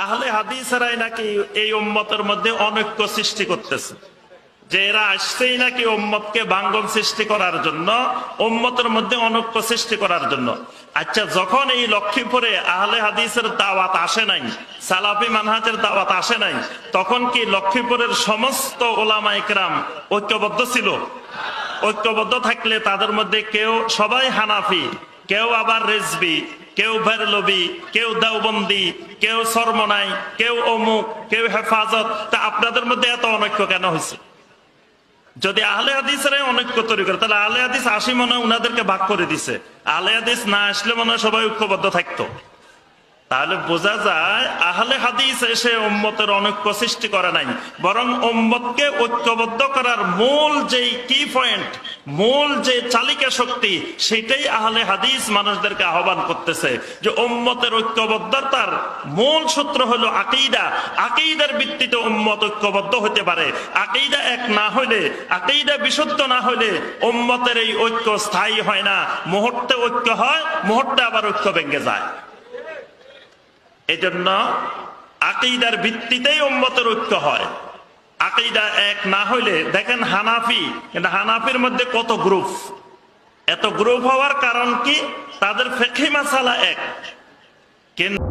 আহলে হাদিসেরাই নাকি এই উম্মতের মধ্যে অনৈক্য সৃষ্টি করতেছে। যে এরা আসছেই নাকি উম্মতকে বাঙ্গন সৃষ্টি করার জন্য, উম্মতের মধ্যে অনৈক্য সৃষ্টি করার জন্য। আচ্ছা যখন এই লক্ষ্মীপুরে আহলে হাদিসের দাওয়াত আসে নাই, সালাফি মানহাজের দাওয়াত আসে নাই, তখন কি লক্ষ্মীপুরের সমস্ত ওলামা ইকরাম ঐক্যবদ্ধ ছিল? ঐক্যবদ্ধ থাকলে তাদের মধ্যে কেউ সবাই হানাফি, কেউ আবার রেজবি কেউ বেরলবি কেউ দেওবন্দি, কেউ সরমনাই কেউ অমুক, কেউ হেফাজত। তা আপনাদের মধ্যে এত অনৈক্য কেন হয়েছে? যদি আহলে হাদিসের অনৈক্য তৈরি করে, তাহলে আহলে হাদিস আসি মনে উনাদেরকে ভাগ করে দিছে। আহলে হাদিস না আসলে মনে সবাই ঐক্যবদ্ধ থাকতো। তাহলে বোঝা যায় আহলে হাদিস এসে উম্মতের অনৈক্য সৃষ্টি করে নাই। বরং উম্মতকে ঐক্যবদ্ধ করার মূল যেই কি পয়েন্ট মূল যে চালিকা শক্তি, সেটাই আহলে হাদিস মানুষদেরকে আহ্বান করতেছে যে উম্মতের ঐক্যবদ্ধতার মূল সূত্র হলো আকেইদা আকেইদার ভিত্তিতে উম্মত ঐক্যবদ্ধ হতে পারে। আকেইদা এক না হইলে আকেইদা বিশুদ্ধ না হইলে উম্মতের এই ঐক্য স্থায়ী হয় না। মুহূর্তে ঐক্য হয়, মুহূর্তে আবার ঐক্য ভেঙে যায়। এজন্য আকিদার ভিত্তিতেই উম্মতের ঐক্য হয়। আকিদা এক না হইলে, দেখেন হানাফি, কিন্তু হানাফির মধ্যে কত গ্রুপ? এত গ্রুপ হওয়ার কারণ কি? তাদের ফেকি মাসালা এক। কিন্তু